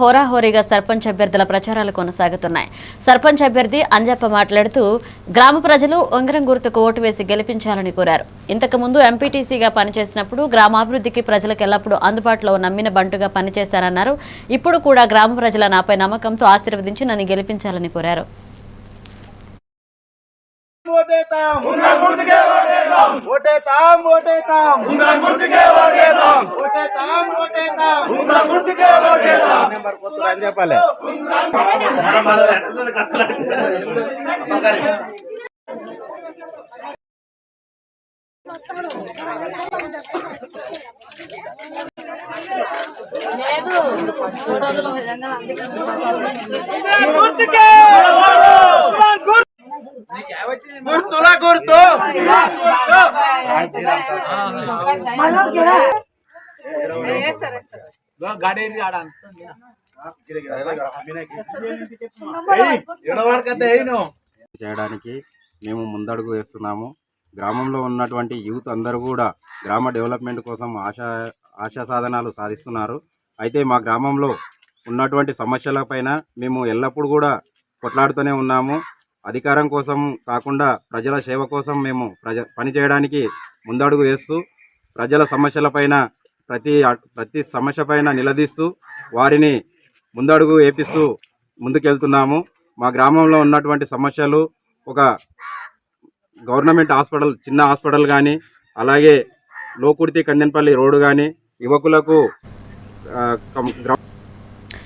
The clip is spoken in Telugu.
హోరాహోరీగా సర్పంచ్ అభ్యర్థుల ప్రచారాలు కొనసాగుతున్నాయి. సర్పంచ్ అభ్యర్థి అంజప్ప మాట్లాడుతూ గ్రామ ప్రజలు ఉంగరం గుర్తుకు ఓటు వేసి గెలిపించాలని కోరారు. ఇంతకుముందు ఎంపీటీసీగా పనిచేసినప్పుడు గ్రామాభివృద్ధికి ప్రజలకు ఎల్లప్పుడూ అందుబాటులో నమ్మిన బంటుగా పనిచేశారన్నారు. ఇప్పుడు కూడా గ్రామ ప్రజల నాపై నమ్మకంతో ఆశీర్వదించి నన్ను గెలిపించాలని కోరారు. ఓటేతాం ఓటేతాం ఓటేతాం ఓటేతాం ఓటేతాం నెంబర్ కొత్తగా అని చెప్పాలి. గుర్తుల గుర్తు. చేయడానికి మేము ముందడుగు వేస్తున్నాము. గ్రామంలో ఉన్నటువంటి యూత్ అందరూ కూడా గ్రామ డెవలప్మెంట్ కోసం ఆశా ఆశా సాధనాలు సాధిస్తున్నారు. అయితే మా గ్రామంలో ఉన్నటువంటి సమస్యలపైన మేము ఎల్లప్పుడూ కూడా కొట్లాడుతూనే ఉన్నాము. అధికారం కోసం కాకుండా ప్రజల సేవ కోసం మేము ప్రజ పని చేయడానికి ముందడుగు వేస్తూ ప్రజల సమస్యలపైన ప్రతి ప్రతి సమస్యపైన నిలదీస్తూ వారిని ముందడుగు వేపిస్తూ ముందుకెళ్తున్నాము. మా గ్రామంలో ఉన్నటువంటి సమస్యలు ఒక గవర్నమెంట్ హాస్పిటల్ చిన్న హాస్పిటల్ కానీ అలాగే లోకుర్తి కందెనపల్లి రోడ్డు కానీ యువకులకు